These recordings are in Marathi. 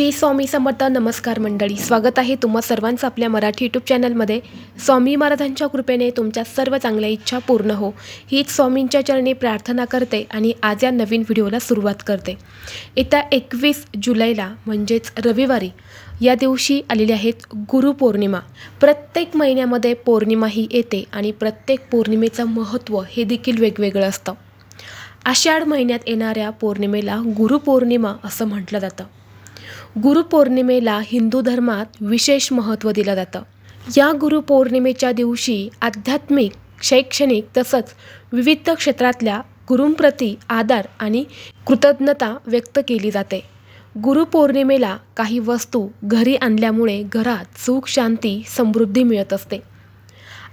श्री स्वामी समर्थ नमस्कार मंडळी. स्वागत आहे तुम्हा सर्वांचं आपल्या मराठी यूट्यूब चॅनलमध्ये स्वामी महाराजांच्या कृपेने तुमच्या सर्व चांगल्या इच्छा पूर्ण हो. हीच स्वामींच्या चरणी प्रार्थना करते आणि आज या नवीन व्हिडिओला सुरुवात करते. येत्या एकवीस जुलैला म्हणजेच रविवारी या दिवशी आलेली आहेत गुरुपौर्णिमा प्रत्येक महिन्यामध्ये पौर्णिमा ही येते आणि प्रत्येक पौर्णिमेचं महत्त्व हे देखील वेगवेगळं असतं. आषाढ महिन्यात येणाऱ्या पौर्णिमेला गुरुपौर्णिमा असं म्हटलं जातं. गुरुपौर्णिमेला हिंदू धर्मात विशेष महत्त्व दिलं जातं. या गुरुपौर्णिमेच्या दिवशी आध्यात्मिक शैक्षणिक तसंच विविध क्षेत्रातल्या गुरूंप्रती आदर आणि कृतज्ञता व्यक्त केली जाते. गुरुपौर्णिमेला काही वस्तू घरी आणल्यामुळे घरात सुख शांती समृद्धी मिळत असते.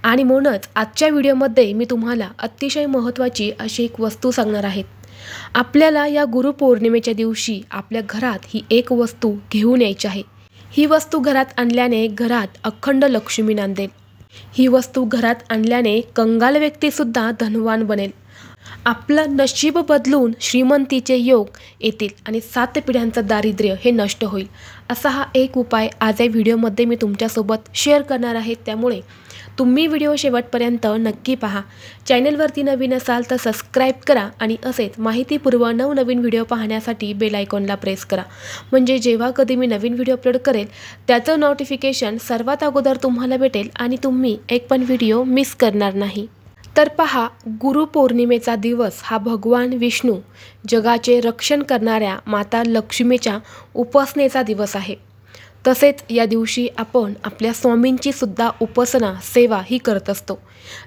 आणि म्हणूनच आजच्या व्हिडिओमध्ये मी तुम्हाला अतिशय महत्त्वाची अशी एक वस्तू सांगणार आहेत आपल्याला या गुरुपौर्णिमेच्या दिवशी आपल्या घरात ही एक वस्तू घेऊन यायची आहे. ही वस्तू घरात आणल्याने घरात अखंड लक्ष्मी नांदेल. ही वस्तू घरात आणल्याने कंगाल व्यक्तीसुद्धा धनवान बनेल. आपलं नशीब बदलून श्रीमंतीचे योग येतील आणि सात पिढ्यांचं दारिद्र्य हे नष्ट होईल. असा हा एक उपाय आज या व्हिडिओमध्ये मी तुमच्यासोबत शेअर करणार आहे. त्यामुळे तुम्ही व्हिडिओ शेवटपर्यंत नक्की पहा. चॅनलवरती नवीन असाल तर सबस्क्राईब करा आणि असेच माहितीपूर्व नवनवीन व्हिडिओ पाहण्यासाठी बेल आयकॉनला प्रेस करा. म्हणजे जेव्हा कधी मी नवीन व्हिडिओ अपलोड करेल त्याचं नोटिफिकेशन सर्वात अगोदर तुम्हाला भेटेल आणि तुम्ही एक पण व्हिडिओ मिस करणार नाही. तर पहा गुरुपौर्णिमेचा दिवस हा भगवान विष्णू जगाचे रक्षण करणाऱ्या माता लक्ष्मीच्या उपासनेचा दिवस आहे. तसेच या दिवशी आपण आपल्या स्वामींची सुद्धा उपासना सेवा ही करत असतो.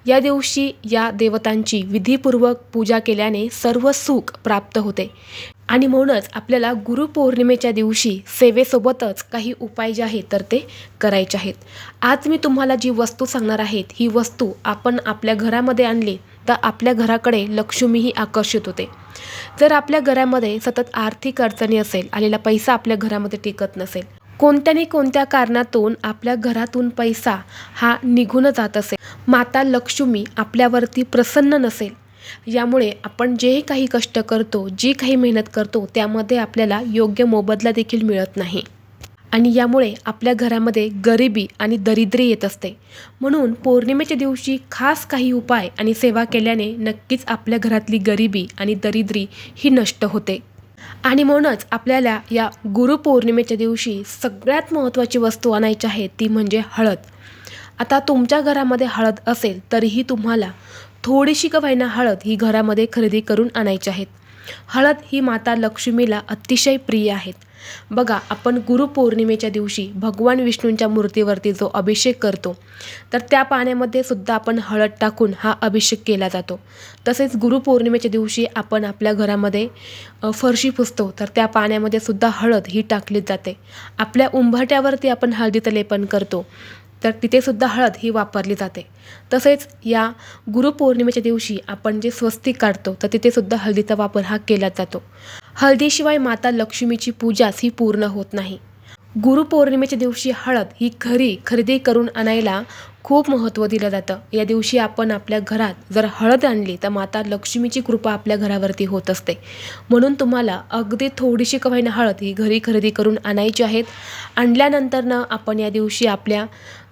या दिवशी या देवतांची विधीपूर्वक पूजा केल्याने सर्व सुख प्राप्त होते. आणि म्हणूनच आपल्याला गुरुपौर्णिमेच्या दिवशी सेवेसोबतच काही उपाय जे आहेत तर ते करायचे आहेत. आज मी तुम्हाला जी वस्तू सांगणार आहेत ही वस्तू आपण आपल्या घरामध्ये आणली तर आपल्या घराकडे लक्ष्मीही आकर्षित होते. जर आपल्या घरामध्ये सतत आर्थिक अडचणी असेल आलेला पैसा आपल्या घरामध्ये टिकत नसेल कोणत्याने कोणत्या कारणातून आपल्या घरातून पैसा हा निघून जात असेल माता लक्ष्मी आपल्यावरती प्रसन्न नसेल यामुळे आपण जे काही कष्ट करतो जी काही मेहनत करतो त्यामध्ये आपल्याला योग्य मोबदला देखील मिळत नाही. आणि यामुळे आपल्या घरामध्ये गरिबी आणि दरिद्री येत असते. म्हणून पौर्णिमेच्या दिवशी खास काही उपाय आणि सेवा केल्याने नक्कीच आपल्या घरातली गरिबी आणि दरिद्री ही नष्ट होते. आणि म्हणूनच आपल्याला या गुरुपौर्णिमेच्या दिवशी सगळ्यात महत्त्वाची वस्तू आणायची आहे ती म्हणजे हळद. आता तुमच्या घरामध्ये हळद असेल तरीही तुम्हाला थोडीशी का व्हायना हळद ही घरामध्ये खरेदी करून आणायची आहेत. हळद ही माता लक्ष्मीला अतिशय प्रिय आहेत. बघा आपण गुरुपौर्णिमेच्या दिवशी भगवान विष्णूंच्या मूर्तीवरती जो अभिषेक करतो तर त्या पाण्यामध्ये सुद्धा आपण हळद टाकून हा अभिषेक केला जातो. तसेच गुरुपौर्णिमेच्या दिवशी आपण आपल्या घरामध्ये फरशी पुसतो तर त्या पाण्यामध्ये सुद्धा हळद ही टाकली जाते. आपल्या उंबरट्यावरती आपण हळदीचं लेपन करतो. तर तिथे सुद्धा हळद ही वापरली जाते. तसेच या गुरुपौर्णिमेच्या दिवशी आपण जे स्वस्तिक काढतो तर तिथे सुद्धा हळदीचा वापर हा केला जातो. हळदीशिवाय माता लक्ष्मीची पूजाच ही पूर्ण होत नाही. गुरुपौर्णिमेच्या दिवशी हळद ही खरी खरेदी करून आणायला खूप महत्त्व दिलं जातं. या दिवशी आपण आपल्या घरात जर हळद आणली तर माता लक्ष्मीची कृपा आपल्या घरावरती होत असते. म्हणून तुम्हाला अगदी थोडीशी कवायना हळद ही घरी खरेदी करून आणायची आहेत. आणल्यानंतरनं आपण या दिवशी आपल्या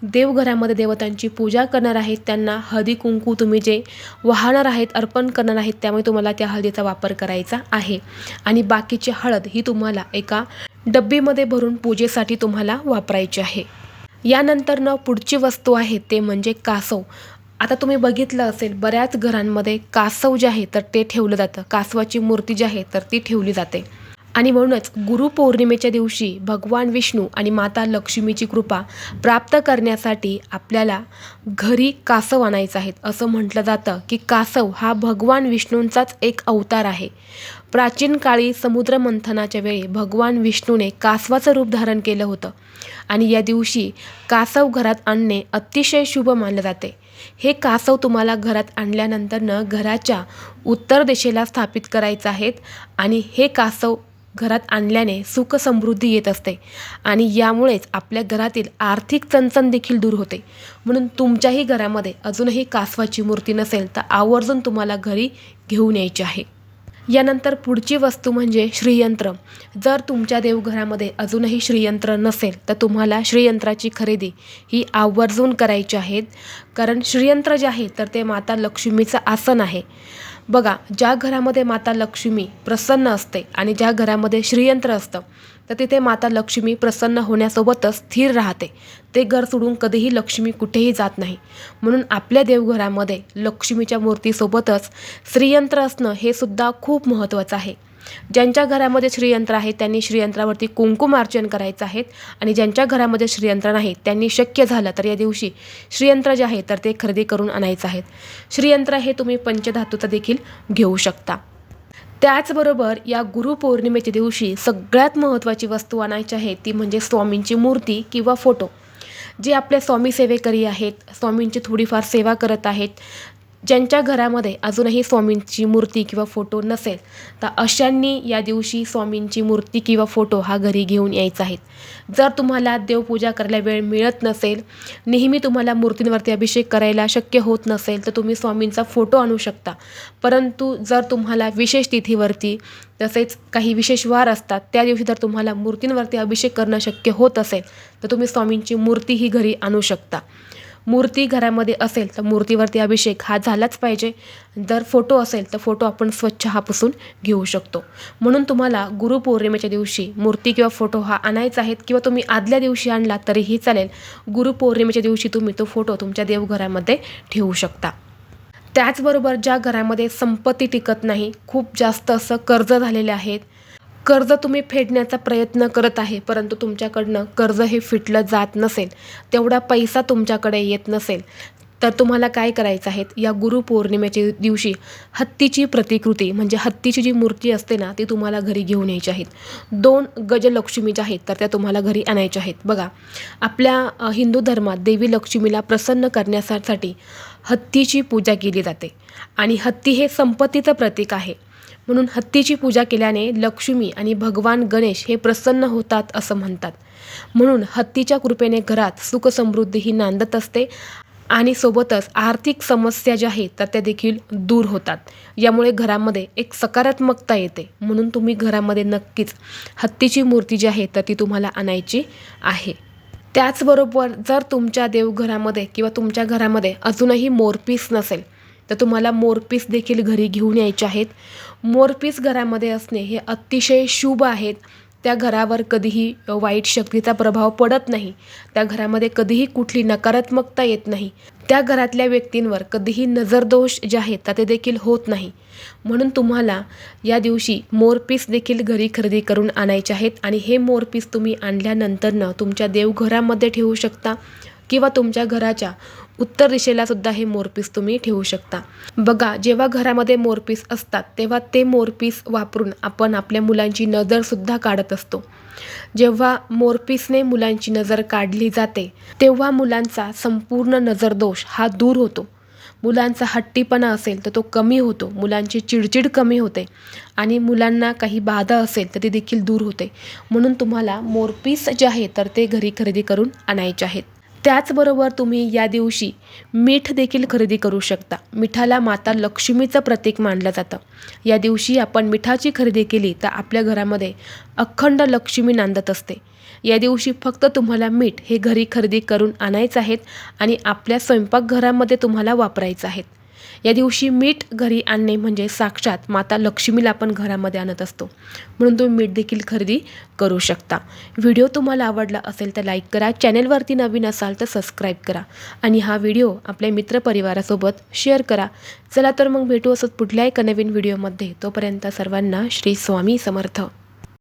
देवघरामध्ये देवतांची पूजा करणार आहेत. त्यांना हळदी कुंकू तुम्ही जे वाहणार आहेत अर्पण करणार आहेत त्यामुळे तुम्हाला त्या हळदीचा वापर करायचा आहे. आणि बाकीची हळद ही तुम्हाला एका डब्बीमध्ये भरून पूजेसाठी तुम्हाला वापरायची आहे. यानंतरनं पुढची वस्तू आहे ते म्हणजे कासव. आता तुम्ही बघितलं असेल बऱ्याच घरांमध्ये कासव जे आहे तर ते ठेवलं जातं. कासवाची मूर्ती जी आहे तर ती ठेवली जाते. आणि म्हणूनच गुरुपौर्णिमेच्या दिवशी भगवान विष्णू आणि माता लक्ष्मीची कृपा प्राप्त करण्यासाठी आपल्याला घरी कासव आणायचं आहेत. असं म्हटलं जातं की कासव हा भगवान विष्णूंचाच एक अवतार आहे. प्राचीन काळी समुद्र मंथनाच्या वेळी भगवान विष्णूने कासवाचं रूप धारण केलं होतं आणि या दिवशी कासव घरात आणणे अतिशय शुभ मानले जाते. हे कासव तुम्हाला घरात आणल्यानंतरनं घराच्या उत्तर दिशेला स्थापित करायचं आहेत आणि हे कासव घरात आणल्याने सुख समृद्धी येत असते आणि यामुळेच आपल्या घरातील आर्थिक चणचण देखील दूर होते. म्हणून तुमच्याही घरामध्ये अजूनही कासवाची मूर्ती नसेल तर आवर्जून तुम्हाला घरी घेऊन यायची आहे. यानंतर पुढची वस्तू म्हणजे श्रीयंत्र. जर तुमच्या देवघरामध्ये अजूनही श्रीयंत्र नसेल तर तुम्हाला श्रीयंत्राची खरेदी ही आवर्जून करायची आहेत कारण श्रीयंत्र जे आहे तर ते माता लक्ष्मीचं आसन आहे. बघा ज्या घरामध्ये माता लक्ष्मी प्रसन्न असते आणि ज्या घरामध्ये श्रीयंत्र असतं तर तिथे माता लक्ष्मी प्रसन्न होण्यासोबतच स्थिर राहते. ते घर सोडून कधीही लक्ष्मी कुठेही जात नाही. म्हणून आपल्या देवघरामध्ये लक्ष्मीच्या मूर्तीसोबतच श्रीयंत्र असणं हे सुद्धा खूप महत्त्वाचं आहे. ज्यांच्या घरामध्ये श्रीयंत्र आहे त्यांनी श्रीयंत्रावरती कुंकुमार्चन करायचं आहे आणि ज्यांच्या घरामध्ये श्रीयंत्र नाही त्यांनी शक्य झालं तर या दिवशी श्रीयंत्र जे आहे तर ते खरेदी करून आणायचं आहेत. श्रीयंत्र हे तुम्ही पंचधातूचं देखील घेऊ शकता. त्याचबरोबर या गुरुपौर्णिमेच्या दिवशी सगळ्यात महत्त्वाची वस्तू आणायची आहे ती म्हणजे स्वामींची मूर्ती किंवा फोटो. जे आपले स्वामी सेवेकरी आहेत स्वामींची थोडीफार सेवा करत आहेत ज्यांच्या घरामध्ये अजूनही स्वामींची मूर्ती किंवा फोटो नसेल तर अशांनी या दिवशी स्वामींची मूर्ती किंवा फोटो हा घरी घेऊन यायचा आहे. जर तुम्हाला देवपूजा करायला वेळ मिळत नसेल नेहमी तुम्हाला मूर्तींवरती अभिषेक करायला शक्य होत नसेल तर तुम्ही स्वामींचा फोटो आणू शकता. परंतु जर तुम्हाला विशेष तिथीवरती तसेच काही विशेष वार असतात त्या दिवशी जर तुम्हाला मूर्तींवरती अभिषेक करणं शक्य होत असेल तर तुम्ही स्वामींची मूर्तीही घरी आणू शकता. मूर्ती घरामध्ये असेल तर मूर्तीवरती अभिषेक हा झालाच पाहिजे. जर फोटो असेल तर फोटो आपण स्वच्छ हा पुसून घेऊ शकतो. म्हणून तुम्हाला गुरुपौर्णिमेच्या दिवशी मूर्ती किंवा फोटो हा आणायचा आहे किंवा तुम्ही आदल्या दिवशी आणला तरीही चालेल. गुरुपौर्णिमेच्या दिवशी तुम्ही तो फोटो तुमच्या देवघरामध्ये ठेवू शकता. त्याचबरोबर ज्या घरामध्ये संपत्ती टिकत नाही खूप जास्त असं कर्ज झालेले आहेत. कर्ज तुम्ही फेडण्याचा प्रयत्न करत आहे परंतु तुमच्याकडनं कर्ज हे फिटलं जात नसेल तेवढा पैसा तुमच्याकडे येत नसेल तर तुम्हाला काय करायचं आहे? या गुरुपौर्णिमेच्या दिवशी हत्तीची प्रतिकृती म्हणजे हत्तीची जी मूर्ती असते ना ती तुम्हाला घरी घेऊन यायची आहेत. दोन गजलक्ष्मी ज्या आहेत तर त्या तुम्हाला घरी आणायच्या आहेत. बघा आपल्या हिंदू धर्मात देवी लक्ष्मीला प्रसन्न करण्यासाठी हत्तीची पूजा केली जाते. आणि हत्ती हे संपत्तीचं प्रतीक आहे. म्हणून हत्तीची पूजा केल्याने लक्ष्मी आणि भगवान गणेश हे प्रसन्न होतात असं म्हणतात. म्हणून हत्तीच्या कृपेने घरात सुखसमृद्धी ही नांदत असते आणि सोबतच आर्थिक समस्या ज्या आहेत तर त्या देखील दूर होतात. यामुळे घरामध्ये एक सकारात्मकता येते. म्हणून तुम्ही घरामध्ये नक्कीच हत्तीची मूर्ती जी आहे तर ती तुम्हाला आणायची आहे. त्याचबरोबर जर तुमच्या देवघरामध्ये किंवा तुमच्या घरामध्ये अजूनही मोरपीस नसेल तर तुम्हाला मोरपीस देखील घरी घेऊन यायचे आहेत. मोरपीस घरामध्ये असणे हे अतिशय शुभ आहेत. त्या घरावर कधीही वाईट शक्तीचा प्रभाव पडत नाही. त्या घरामध्ये कधीही कुठली नकारात्मकता येत नाही. त्या घरातल्या व्यक्तींवर कधीही नजरदोष जे आहेत तर ते देखील होत नाही. म्हणून तुम्हाला या दिवशी मोरपीस देखील घरी खरेदी करून आणायचे आहेत आणि हे मोरपीस तुम्ही आणल्यानंतरनं तुमच्या देवघरामध्ये ठेवू शकता किंवा तुमच्या घराच्या उत्तर दिशेला सुद्धा हे मोरपीस तुम्ही ठेवू शकता. बघा जेव्हा घरामध्ये मोरपीस असतात तेव्हा ते मोरपीस वापरून आपण आपल्या मुलांची नजरसुद्धा काढत असतो. जेव्हा मोरपीसने मुलांची नजर काढली जाते तेव्हा मुलांचा संपूर्ण नजरदोष हा दूर होतो. मुलांचा हट्टीपणा असेल तर तो कमी होतो मुलांची चिडचिड कमी होते आणि मुलांना काही बाधा असेल तर ती देखील दूर होते. म्हणून तुम्हाला मोरपीस जे आहे तर ते घरी खरेदी करून आणायचे आहेत. त्याचबरोबर तुम्ही या दिवशी मीठ देखील खरेदी करू शकता. मिठाला माता लक्ष्मीचं प्रतीक मानलं जातं. या दिवशी आपण मिठाची खरेदी केली तर आपल्या घरामध्ये अखंड लक्ष्मी नांदत असते. या दिवशी फक्त तुम्हाला मीठ हे घरी खरेदी करून आणायचं आहेत आणि आपल्या स्वयंपाकघरामध्ये तुम्हाला वापरायचं आहेत. या दिवशी मीठ घरी आणणे म्हणजे साक्षात माता लक्ष्मीला आपण घरामध्ये आणत असतो. म्हणून तुम्ही मीठ देखील खरेदी करू शकता. व्हिडिओ तुम्हाला आवडला असेल तर लाईक करा चॅनेलवरती नवीन असाल तर सबस्क्राईब करा आणि हा व्हिडिओ आपल्या मित्रपरिवारासोबत शेअर करा. चला तर मग भेटू असत पुढल्या एका नवीन व्हिडिओमध्ये. तोपर्यंत सर्वांना श्री स्वामी समर्थ.